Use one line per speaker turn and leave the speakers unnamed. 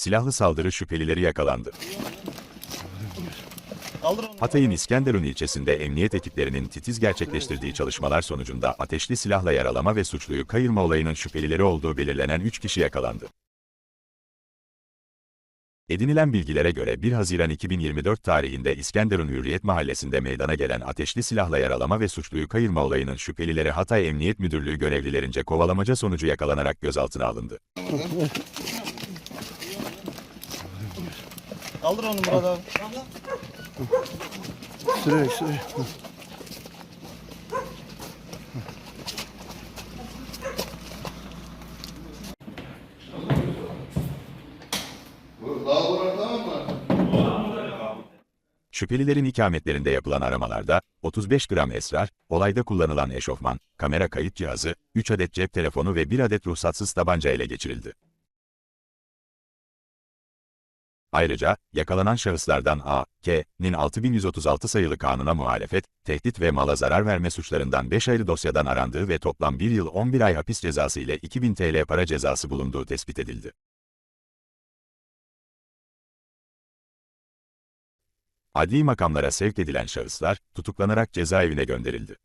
silahlı saldırı şüphelileri yakalandı. Hatay'ın İskenderun ilçesinde emniyet ekiplerinin titiz gerçekleştirdiği çalışmalar sonucunda ateşli silahla yaralama ve suçluyu kayırma olayının şüphelileri olduğu belirlenen 3 kişi yakalandı. Edinilen bilgilere göre 1 Haziran 2024 tarihinde İskenderun Hürriyet Mahallesi'nde meydana gelen ateşli silahla yaralama ve suçluyu kayırma olayının şüphelileri Hatay Emniyet Müdürlüğü görevlilerince kovalamaca sonucu yakalanarak gözaltına alındı.
Kaldır onu Murat abi.
Sürerek sürerek.
Şüphelilerin ikametlerinde yapılan aramalarda 35 gram esrar, olayda kullanılan eşofman, kamera kayıt cihazı, 3 adet cep telefonu ve 1 adet ruhsatsız tabanca ele geçirildi. Ayrıca, yakalanan şahıslardan A, K.'nin 6136 sayılı kanuna muhalefet, tehdit ve mala zarar verme suçlarından 5 ayrı dosyadan arandığı ve toplam 1 yıl 11 ay hapis cezası ile 2000 TL para cezası bulunduğu tespit edildi. Adli makamlara sevk edilen şahıslar, tutuklanarak cezaevine gönderildi.